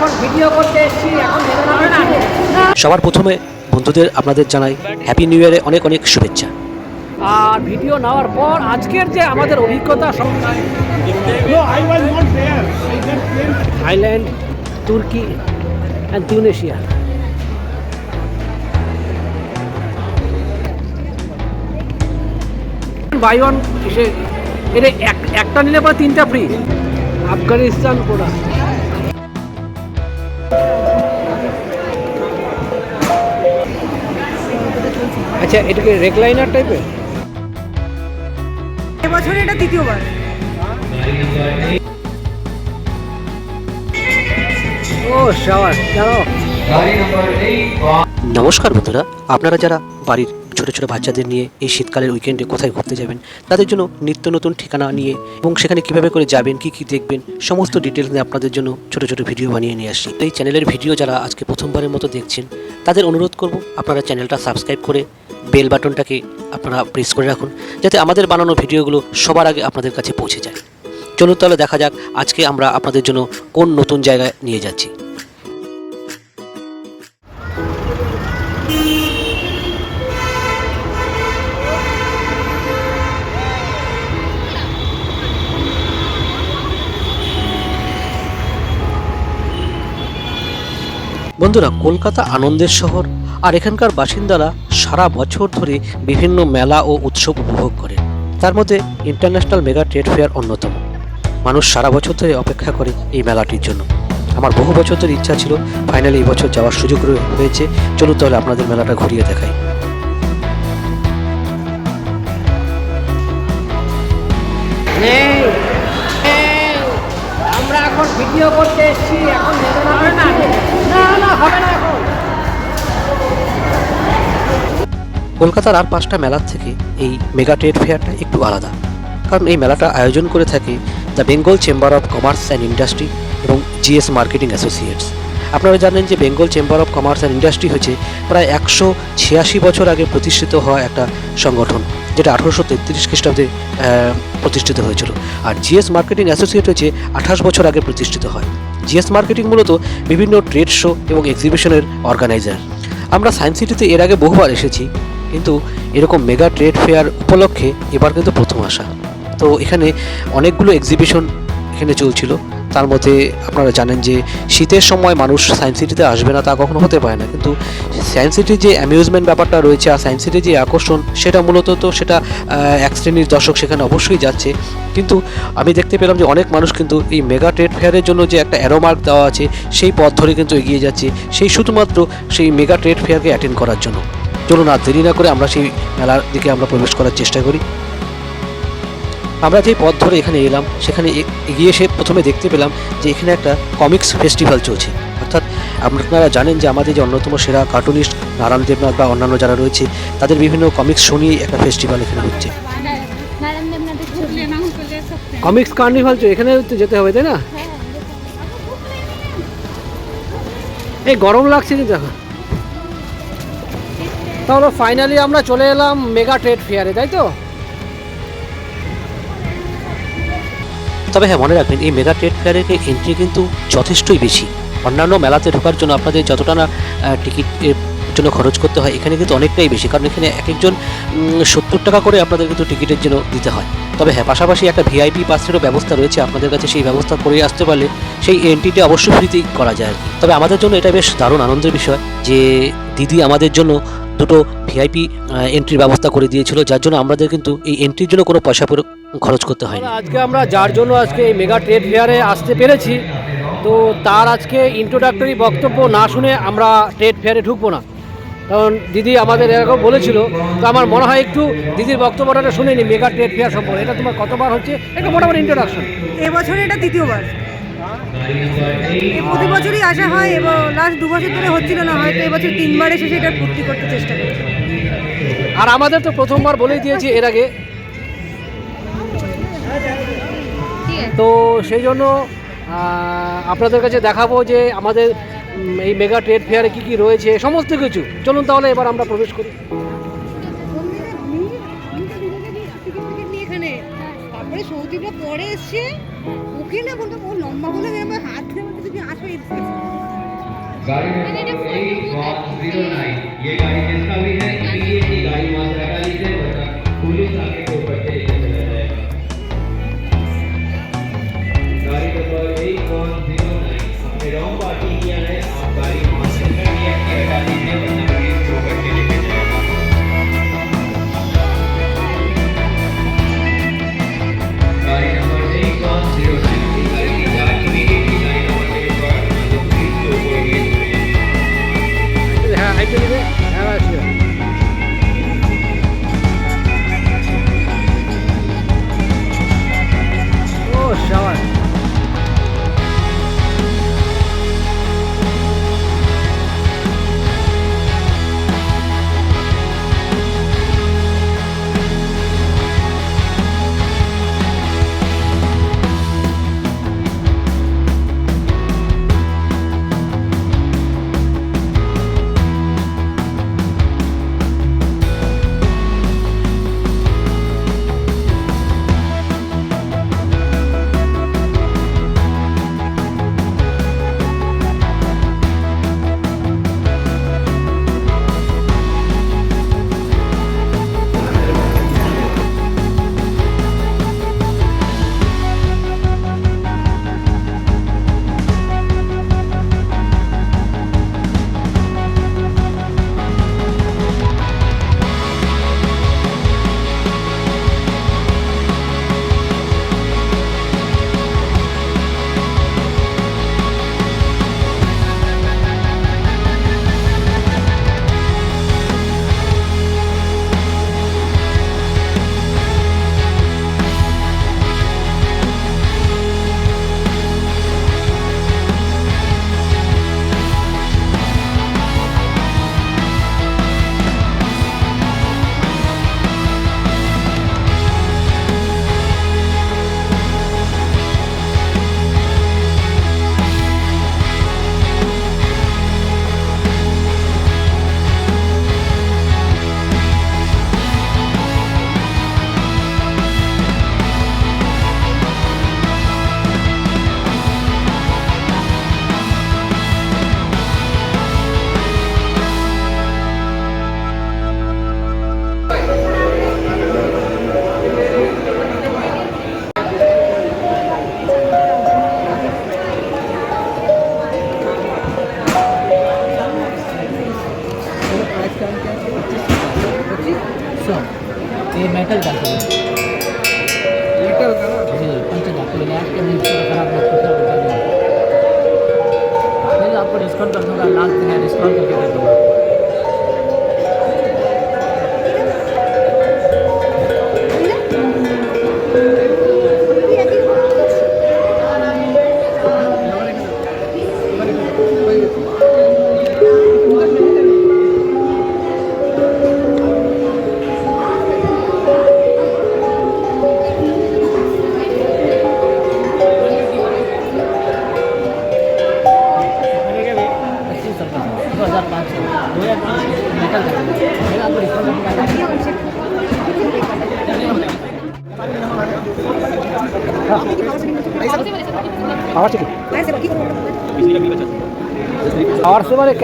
এখন ভিডিও করতে এসেছি এখন। সবার প্রথমে বন্ধুদের আপনাদের জানাই হ্যাপি নিউ ইয়ারে অনেক অনেক শুভেচ্ছা। আর ভিডিও নেওয়ার পর আজকের যে আমাদের অভিজ্ঞতা থাইল্যান্ড তুর্কি অ্যান্ড তিউনেশিয়া বাই ওয়ান এসে এটা এক- একটা নিলে পরে তিনটা ফ্রি আফগানিস্তান কোরা আচ্ছা এটা কি রেকলাইনার টাইপের এবছর এটা দ্বিতীয়বার। ও শাওয়ার দাঁড়াও। নমস্কার বন্ধুরা আপনারা যারা বাড়ির ছোট ছোট বাচ্চাদের নিয়ে এই শীতকালের উইকেন্ডে কোথায় ঘুরতে যাবেন? তাদের জন্য নিত্য নতুন ঠিকানা নিয়ে এবং সেখানে কীভাবে করে যাবেন, কি কি দেখবেন, সমস্ত ডিটেলস নিয়ে আপনাদের জন্য ছোট ছোট ভিডিও বানিয়ে নিয়ে আসি এই চ্যানেলের ভিডিও যারা আজকে প্রথমবারের মতো দেখছেন, তাদের অনুরোধ করব আপনারা চ্যানেলটা সাবস্ক্রাইব করে বেল বাটনটাকে আপনারা প্রেস করে রাখুন, যাতে আমাদের বানানো ভিডিওগুলো সবার আগে আপনাদের কাছে পৌঁছে যায়। চলুন তাহলে দেখা যাক আজকে আমরা আপনাদের জন্য কোন নতুন জায়গায় নিয়ে যাচ্ছি। বন্ধুরা, কলকাতা আনন্দের শহর আর এখানকার বাসিন্দারা সারা বছর ধরে বিভিন্ন মেলা ও উৎসব উপভোগ করে। তার মধ্যে ইন্টারন্যাশনাল মেগা ট্রেড ফেয়ার অন্যতম। মানুষ সারা বছর ধরে অপেক্ষা করে এই মেলাটির জন্য। আমার বহু বছর ধরে ইচ্ছা ছিল ফাইনালি এই বছর যাওয়ার সুযোগ হয়েছে চলুন তাহলে আপনাদের মেলাটা ঘুরিয়ে দেখাই। ভিডিও করতে এখন না? না না, হবে না এখন। কলকাতার আর পাঁচটা মেলার থেকে এই মেগা ট্রেড ফেয়ারটা একটু আলাদা। কারণ এই মেলাটা আয়োজন করে থাকে the Bengal chamber of commerce and industry এবং জিএস মার্কেটিং অ্যাসোসিয়েটস। আপনারা জানেন যে Bengal chamber of commerce and industry হচ্ছে প্রায় একশো ছিয়াশি বছর আগে প্রতিষ্ঠিত হওয়া একটা সংগঠন, যেটা আঠারোশো তেত্রিশ খ্রিস্টাব্দে প্রতিষ্ঠিত হয়েছিল। আর জিএস মার্কেটিং অ্যাসোসিয়েট হচ্ছে আঠাশ বছর আগে প্রতিষ্ঠিত হয়। জিএস মার্কেটিং মূলত বিভিন্ন ট্রেড শো এবং এক্সিবিশনের অর্গানাইজার। আমরা সায়েন্স সিটিতে এর আগে বহুবার এসেছি, কিন্তু এরকম মেগা ট্রেড ফেয়ার উপলক্ষে এবার কিন্তু প্রথম আসা। তো এখানে অনেকগুলো এক্সিবিশন এখানে চলছিল। তার মধ্যে আপনারা জানেন যে শীতের সময় মানুষ সায়েন্স সিটিতে আসবে না, তা কখনো হতে পারে না। কিন্তু সায়েন্স সিটির যে অ্যামিউজমেন্ট ব্যাপারটা রয়েছে আর সায়েন্স সিটির যে আকর্ষণ, সেটা মূলত তো সেটা এক শ্রেণির দর্শক সেখানে অবশ্যই যাচ্ছে। কিন্তু আমি দেখতে পেলাম যে অনেক মানুষ কিন্তু এই মেগা ট্রেড ফেয়ারের জন্য যে একটা অ্যারোমার্ক দেওয়া আছে, সেই পথ ধরে কিন্তু এগিয়ে যাচ্ছে। সেই শুধুমাত্র সেই মেগা ট্রেড ফেয়ারকে অ্যাটেন্ড করার জন্য। চলুন আর দেরি না করে আমরা সেই মেলার দিকে আমরা প্রবেশ করার চেষ্টা করি। আমরা যে পথ ধরে এখানে এলাম, সেখানে এগিয়ে এসে প্রথমে দেখতে পেলাম যে এখানে একটা কমিক্স ফেস্টিভ্যাল চলছে। অর্থাৎ আপনারা জানেন যে আমাদের যে অন্যতম সেরা কার্টুনিস্ট নারায়ণ দেবনাথ বা অন্যান্য যারা রয়েছে, তাদের বিভিন্ন কমিক্স শো নিয়ে একটা ফেস্টিভ্যাল এখানে হচ্ছে। কমিক্স কার্নিভাল এখানে তো যেতে হবে, তাই না? এই গরম লাগছে কিন্তু এখন তাহলে ফাইনালি আমরা চলে এলাম মেগা ট্রেড ফেয়ারে তাই তো? তবে হ্যাঁ মনে রাখবেন, এই মেগা ট্রেড ফেয়ারের এন্ট্রি কিন্তু যথেষ্টই বেশি। অন্যান্য মেলাতে ঢোকার জন্য আপনাদের যতটা না টিকিট জন্য খরচ করতে হয়, এখানে কিন্তু অনেকটাই বেশি। কারণ এখানে এক একজন সত্তর টাকা করে আপনাদের কিন্তু টিকিটের জন্য দিতে হয়। তবে হ্যাঁ পাশাপাশি একটা ভিআইপি পাসেরও ব্যবস্থা রয়েছে। আপনাদের কাছে সেই ব্যবস্থা করে আসতে পারলে সেই এন্ট্রিটা অবশ্যই ফ্রিতেই করা যায় তবে আমাদের জন্য এটা বেশ দারুণ আনন্দের বিষয় যে দিদি আমাদের জন্য দুটো ভিআইপি এন্ট্রির ব্যবস্থা করে দিয়েছিল, যার জন্য আমাদের কিন্তু এই এন্ট্রির জন্য কোনো পয়সা খরচ করতে হয়নি। আজকে আমরা যার জন্য আজকে এই মেগা ট্রেড ফেয়ারে আসতে পেরেছি তো তার আজকে ইন্ট্রোডাক্টরি বক্তব্য না শুনে আমরা ট্রেড ফেয়ারে ঢুকবো না। কারণ দিদি আমাদের এরকম বলেছিল তো আমার মনে হয় একটু দিদির বক্তব্যটা শুনে নি মেগা ট্রেড ফেয়ার সম্পর্কে। এটা তোমার কতবার হচ্ছে? একটা মোটামুটি ইন্ট্রোডাকশন এবছর এটা দ্বিতীয়বার প্রতি বছরই আসা হয় এবং লাস্ট দু বছর ধরে হচ্ছিল না হয়তো এবছর তিনবার এসে সেটা পূর্তি করতে চেষ্টা করছি। আর আমাদের তো প্রথমবার বলেই দিয়েছি এর আগে তো সেই জন্য আহ, আপনাদের কাছে দেখাবো যে আমাদের উম, এই মেগা ট্রেড ফেয়ারে কী কী রয়েছে সমস্ত কিছু চলুন তাহলে এবার আমরা প্রবেশ করি এখানে তারপরে সৌদিটা পরে এসছে ওকে না বলতো ও লম্বা বলে হাত ধরে বলতে তুমি আসো এদিকে। गाड़ी number eight one zero nine ये गाड़ी जिसका भी है इमीडिएटली गाड़ी वहां से Pero un aquí tiene a más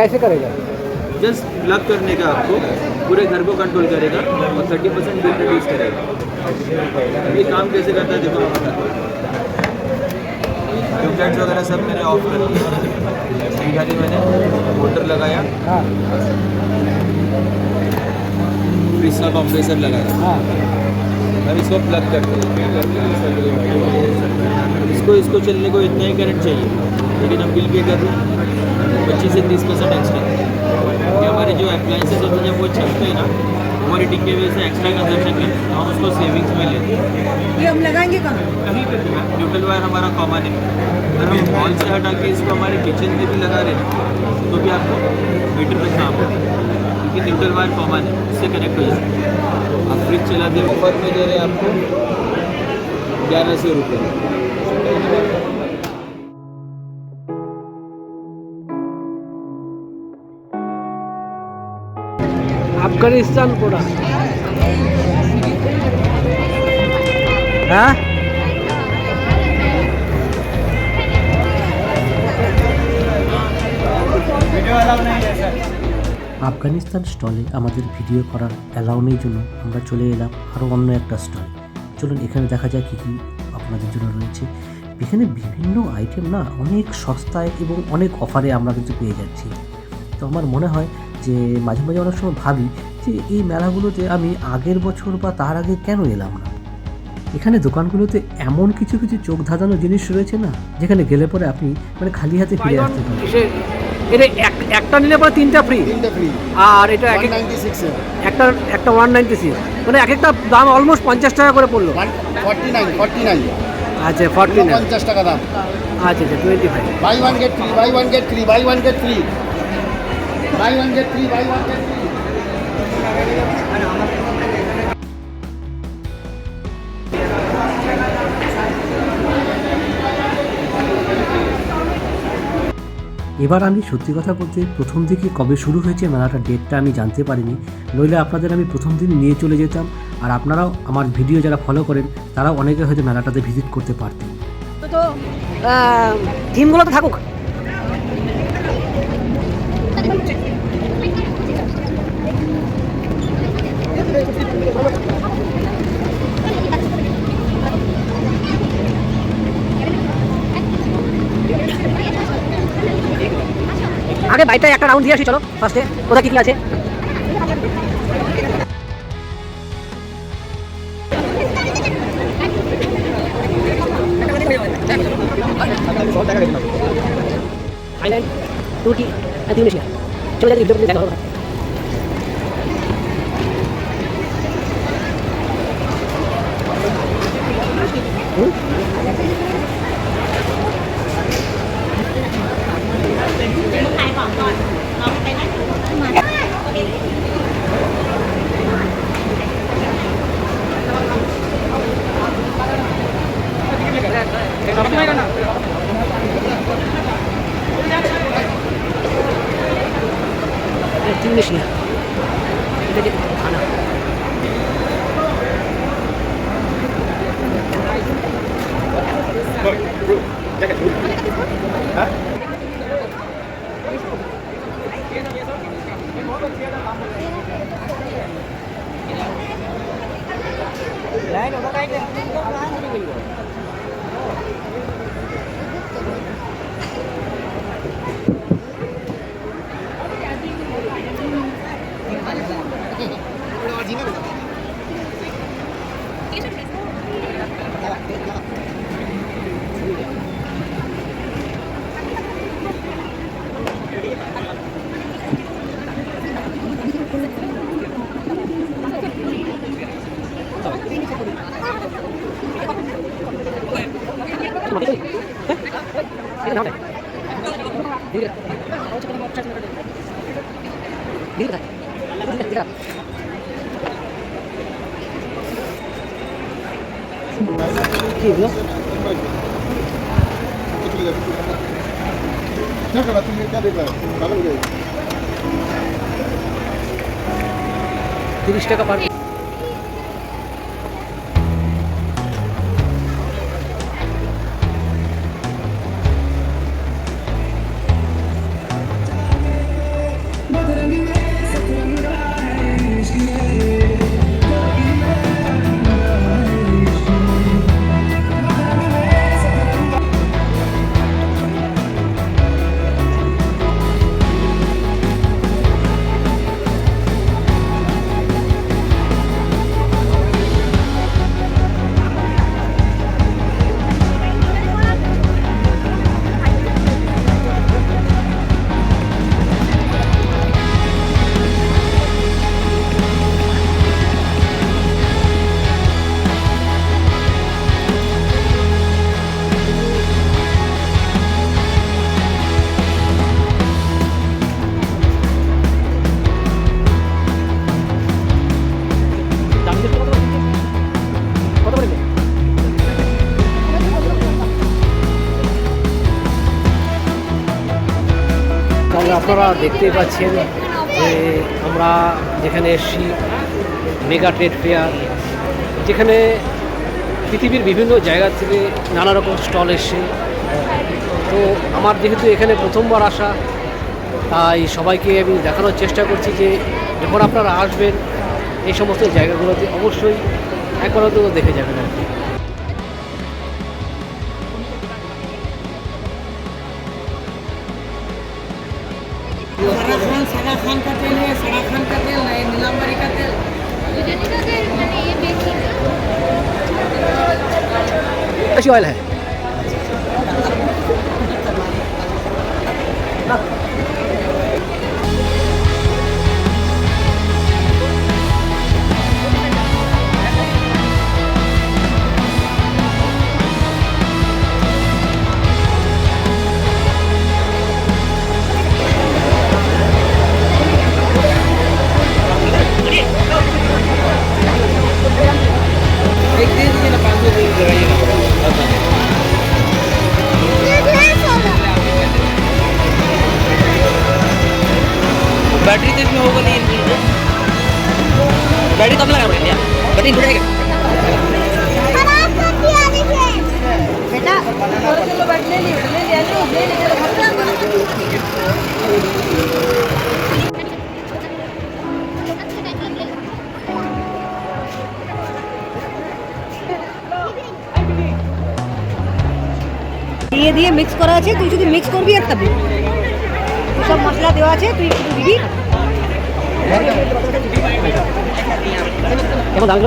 कैसे करेगा? जस्ट प्लग करने का आपको पूरे घर को कंट्रोल करेगा और थर्टी परसेंट बिल रिड्यूस करेगा। ये काम कैसे करता है देखो ट्यूबलाइट्स वगैरह सब मैंने ऑफ़ कर दिया। खाली मैंने मोटर लगाया। हाँ। फ्रिज का कंप्रेसर लगाया। हाँ। अब इसको प्लग करते हैं इसको इसको चलने को इतना ही करंट चाहिए। लेकिन हम बिल पे कर रहे हैं। पच्चीस से तीस परसेंट एक्स्ट्रा ये हमारे जो अप्लाइंसेज होते हैं जब वो चलते हैं ना ओवर हीटिंग की वजह से एक्स्ट्रा कंजप्शन करते हैं हम उसको सेविंग्स में लेते हैं। ये हम लगाएँगे कहाँ? कहीं पे भी न्यूट्रल वायर हमारा कॉमन है। अगर हम हॉल से हटा के इसको हमारे किचन में भी लगा रहे हैं तो भी आपको मीटर पे काम होगा। क्योंकि न्यूट्रल वायर कॉमन है उससे कनेक्ट हो जाता है। आप फ्रिज चलाते हैं ऑफ़र में दे रहे हैं आपको ग्यारह सौ रुपये আফগানিস্তান পোড়া হ্যাঁ? আফগানিস্তান স্টলে আমাদের ভিডিও করার অ্যালাউ নেই জন্য আমরা চলে এলাম আরও অন্য একটা স্টল। চলুন এখানে দেখা যায় কী কী আপনাদের জন্য রয়েছে। এখানে বিভিন্ন আইটেম না অনেক সস্তায় এবং অনেক অফারে আমরা কিন্তু পেয়ে যাচ্ছি। তো আমার মনে হয় যে মাঝে মাঝে অনেক সময় ভাবি যে এই মেলাগুলোতে আমি আগের বছর বা তার আগে কেন এলাম না? এখানে দোকানগুলোতে এমন কিছু কিছু চোখ ধাঁধানো জিনিস রয়েছে না যেখানে গেলে পরে আপনি মানে খালি হাতে ফিরে আসতে পারেন। এটা এক- একটা নিলে পরে তিনটা ফ্রি তিনটে ফ্রি আর এটা এক নাইনটি সিক্সে একটা একটা ওয়ান নাইনটি সিক্স মানে এক একটা দাম অলমোস্ট পঞ্চাশ টাকা করে পড়ল। ফর্টি নাইন ফর্টি নাইন আচ্ছা ফর্টি নাইন পঞ্চাশ টাকা দাম। আচ্ছা আচ্ছা twenty five buy one get three buy one get three buy one get three এবার আমি সত্যি কথা বলতে প্রথম দিকে কবে শুরু হয়েছে মেলাটার ডেটটা আমি জানতে পারিনি। নইলে আপনাদের আমি প্রথম দিন নিয়ে চলে যেতাম। আর আপনারাও আমার ভিডিও যারা ফলো করেন, তারাও অনেকে হয়তো মেলাটাতে ভিজিট করতে পারতেন। তো থিমগুলো তো থাকুক। আগে বাইকটা একটা রাউন্ড দিয়ে আসি, চলো ফার্স্টে কোথায় কি কি আছে? থাইল্যান্ড তুর্কি ইন্দোনেশিয়া চলে যাচ্ছি দেখা। তিরিশ টাকা পার আপনারা দেখতেই পাচ্ছেন যে আমরা যেখানে এসছি মেগা ট্রেড ফেয়ার যেখানে পৃথিবীর বিভিন্ন জায়গা থেকে নানা রকম স্টল এসে তো আমার যেহেতু এখানে প্রথমবার আসা, তাই সবাইকে আমি দেখানোর চেষ্টা করছি যে যখন আপনারা আসবেন, এই সমস্ত জায়গাগুলোতে অবশ্যই একবার তো দেখে যাবেন আর কি। अशी ऑयल है। করবি আর খাবি সব মশলা দেওয়া আছে তুই একটু দিবি কেমন দাম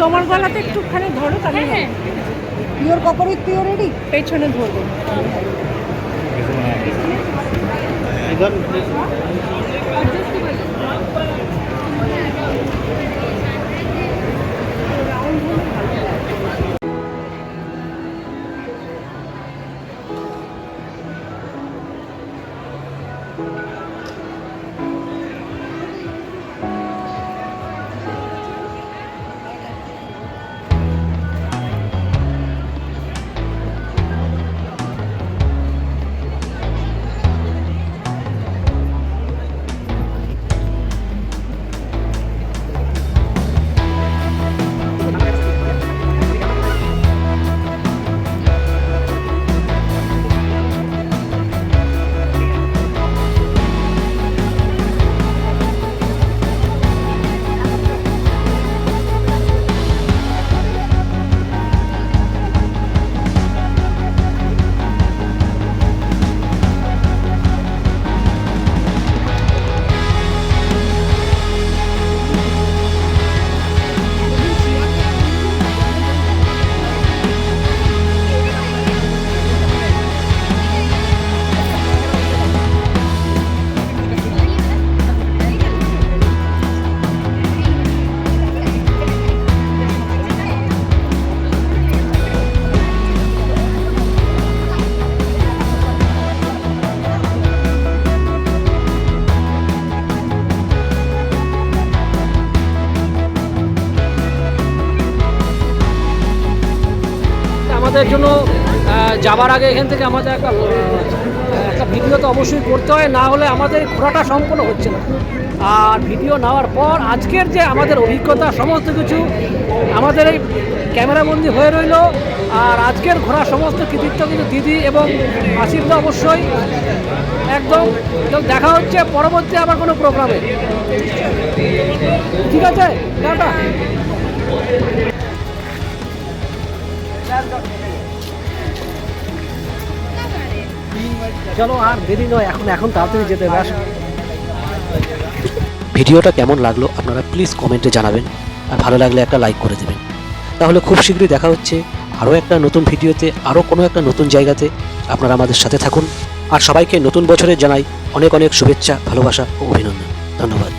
তোমার গলাতে একটুখানি ধরো তাহলে হ্যাঁ ইওর কপারে তুইও রেডি পেছনে ধরবো। ইদান যাবার আগে এখান থেকে আমাদের একটা একটা ভিডিও তো অবশ্যই করতে হয়, না হলে আমাদের ঘোরাটা সম্পূর্ণ হচ্ছে না। আর ভিডিও নেওয়ার পর আজকের যে আমাদের অভিজ্ঞতা, সমস্ত কিছু আমাদের এই ক্যামেরাবন্দি হয়ে রইল। আর আজকের ঘোরা সমস্ত কৃতিত্ব কিন্তু দিদি এবং আসিফদা অবশ্যই। একদম তো দেখা হচ্ছে পরবর্তী আবার কোনো প্রোগ্রামে। ঠিক আছে, টাটা। চলো আর দেরি নয়, এখন এখন তাড়াতাড়ি যেতে হবে। ভিডিওটা কেমন লাগল আপনারা প্লিজ কমেন্টে জানাবেন, আর ভালো লাগলে একটা লাইক করে দেবেন। তাহলে খুব শীঘ্রই দেখা হচ্ছে আরও একটা নতুন ভিডিওতে, আরও কোনো একটা নতুন জায়গাতে। আপনারা আমাদের সাথে থাকুন, আর সবাইকে নতুন বছরে জানাই অনেক অনেক শুভেচ্ছা, ভালোবাসা ও অভিনন্দন। ধন্যবাদ।